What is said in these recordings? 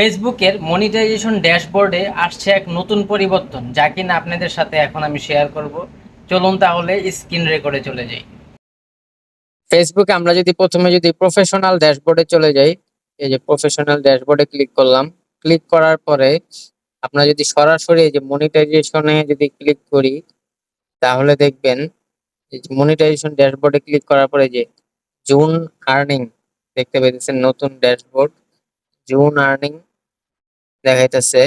ফেসবুকের মনিটাইজেশন ড্যাশবোর্ডে আসছে এক নতুন পরিবর্তন, যা কিনা আপনাদের সাথে এখন আমি শেয়ার করব। চলুন তাহলে স্ক্রিন রেকর্ডে চলে যাই। ফেসবুকে আমরা যদি প্রথমে যদি প্রফেশনাল ড্যাশবোর্ডে চলে যাই, এই যে প্রফেশনাল ড্যাশবোর্ডে ক্লিক করলাম। ক্লিক করার পরে আপনারা যদি সরাসরি এই যে মনিটাইজেশনে যদি ক্লিক করি, তাহলে দেখবেন মনিটাইজেশন ড্যাশবোর্ডে ক্লিক করার পরে যে জুন আর্নিং দেখতে পেতেছেন নতুন ড্যাশবোর্ড জুন আর্নিং দেখাইতেছে।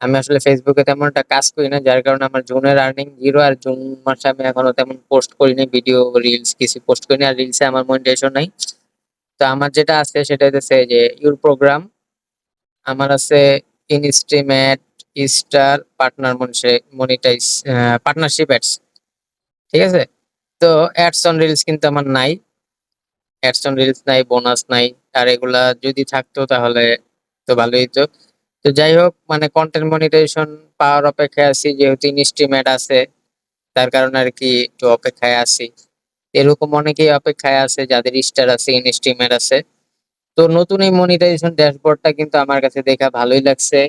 আমি আসলে ফেসবুকে তেমন একটা কাজ করি না, যার কারণে আমার জুনের আর্নিং জিরো আর জুন মাসে আমি এখনও তেমন পোস্ট করিনি ভিডিও রিলস কিছু পোস্ট করিনি, আর রিলসে আমার মনিটাইজেশন নাই। তো আমার যেটা আছে সেটা হচ্ছে যে ইউর প্রোগ্রাম আমার আছে ইনস্ট্রিমেট star partner monetize partnership ads ঠিক আছে? তো অ্যাডস অন রিলস কিন্তু আমার নাই। অ্যাডস অন রিলস নাই বোনাস নাই, আর এগুলা যদি থাকতো তাহলে তো ভালোই তো। তো যাই হোক মানে কন্টেন্ট মনিটাইজেশন পাওয়ার অপেক্ষায় আছি, যেহেতু ইনস্ট্রিমেট আছে, তার কারণে আর কি একটু অপেক্ষায় আছি। এরকম অনেকেই অপেক্ষায় আছে, যাদের স্টার আছে ইনস্ট্রিমেট আছে। তো নতুন এই মনিটাইজেশন ড্যাশবোর্ডটা কিন্তু আমার কাছে দেখা ভালোই লাগছে।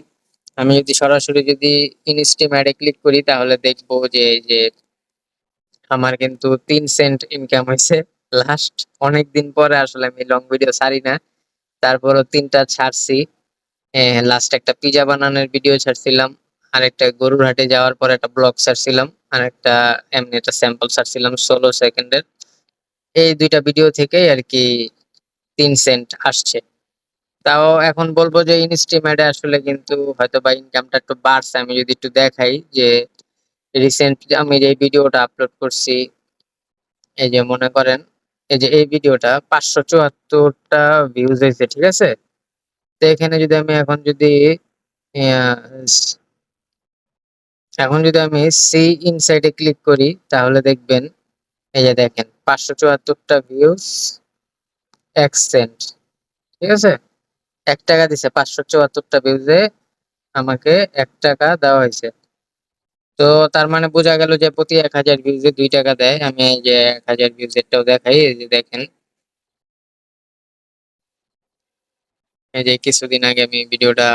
আমি যদি সরাসরি যদি ইনস্ট্রিমেটে ক্লিক করি, তাহলে দেখব যে, এই যে আমার কিন্তু তিন সেন্ট ইনকাম হয়েছে। লাস্ট অনেক দিন পরে আসলে আমি লং ভিডিও ছাড়ি না তারপরও তিনটা ছাড়ছি। লাস্ট একটা পিজা বানানোর ভিডিও ছাড়ছিলাম, আর একটা গরুর হাটে যাওয়ার পর একটা ব্লগ ছাড়ছিলাম, আর একটা এমনি একটা স্যাম্পল ছাড়ছিলাম ষোলো সেকেন্ডের। এই দুইটা ভিডিও থেকেই আর কি তিন সেন্ট আসছে। তাও এখন বলব যে ইনস্ট্রিমেটে আসলে কিন্তু হয়তো বা ইনকামটা একটু বাড়ছে। আমি যদি একটু দেখাই যে রিসেন্ট আমি যে ভিডিওটা আপলোড করছি, এই যে মনে করেন, এই যে এই ভিডিওটা পাঁচশো চুয়াত্তরটা ভিউজ হয়েছে, ঠিক আছে? এখানে যদি আমি এখন যদি এখন যদি আমি সি ইনসাইডে ক্লিক করি, তাহলে দেখবেন, এই যে দেখেন, পাঁচশো চুয়াত্তরটা ভিউজ এক সেন্ট ঠিক আছে? এক টাকা দিছে, পাঁচশো চুয়াত্তরটা ভিউজে আমাকে এক টাকা দেওয়া হয়েছে। তো তার মানে বোঝা গেল যে প্রতি এক হাজার ভিউজে দুই টাকা দেয়। আমি যে এক হাজার ভিউজেরটাও দেখাই, এই যে দেখেন এই যে কিছুদিন আগে আমি ভিডিওটা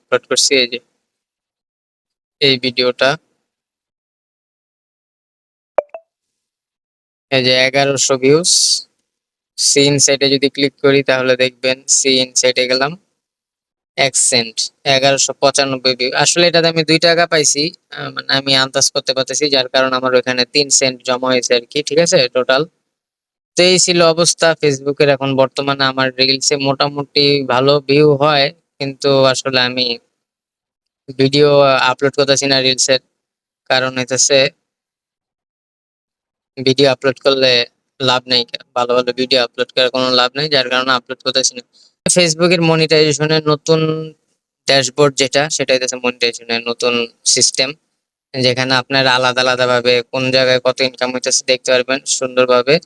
আপলোড করছি, এই যে এই ভিডিওটা। এই যে এগারোশো ভিউস সি ইনসাইটে যদি ক্লিক করি, তাহলে দেখবেন সি ইনসাইটে গেলাম। এক সেন্ট এগারোশো পঁচানব্বই ভিউ আসলে এটাতে আমি দুই টাকা পাইছি মানে আমি আন্দাজ করতে পারতেছি, যার কারণে আমার ওখানে তিন সেন্ট জমা হয়েছে আর কি, ঠিক আছে টোটাল তো এই ছিল অবস্থা ফেসবুকের এখন বর্তমানে আমার রিলসে মোটামুটি ভালো ভিউ হয়, কিন্তু আসলে আমি ভিডিও আপলোড করতেছি না রিলসের কারণ হইতেছে ভিডিও আপলোড করলে লাভ নেই। ভালো ভালো ভিডিও আপলোড করার কোনো লাভ নেই, যার কারণে আপলোড করতেছি না। ফেসবুকের মনিটাইজেশনের নতুন ড্যাশবোর্ড যেটা, সেটা হইতেছে মনিটাইজেশনের নতুন সিস্টেম যেখানে আপনারা আলাদা আলাদা ভাবে কোন জায়গায় কত ইনকাম হইতেছে দেখতে পারবেন সুন্দরভাবে।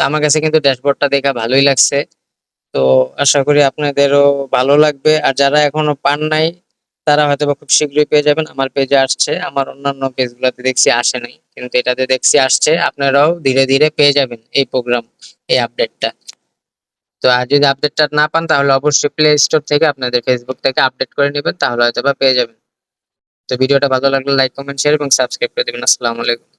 তো আমার কাছে কিন্তু ড্যাশবোর্ডটা দেখা ভালোই লাগছে। তো আশা করি আপনাদেরও ভালো লাগবে। আর যারা এখনও পান নাই, তারা হয়তো খুব শীঘ্রই পেয়ে যাবেন। আমার পেজে আসছে। আমার অন্যান্য পেজগুলোতে দেখছি আসে নাই। কিন্তু এটাতে দেখছি আসছে। আপনারাও ধীরে ধীরে পেয়ে যাবেন এই প্রোগ্রাম এই আপডেটটা তো আর যদি আপডেটটা না পান, তাহলে অবশ্যই প্লে স্টোর থেকে আপনাদের ফেসবুক থেকে আপডেট করে নেবেন। তাহলে হয়তো পেয়ে যাবেন। তো ভিডিওটা ভালো লাগলে লাইক কমেন্ট শেয়ার এবং সাবস্ক্রাইব করে দেবেন। আসসালামু আলাইকুম।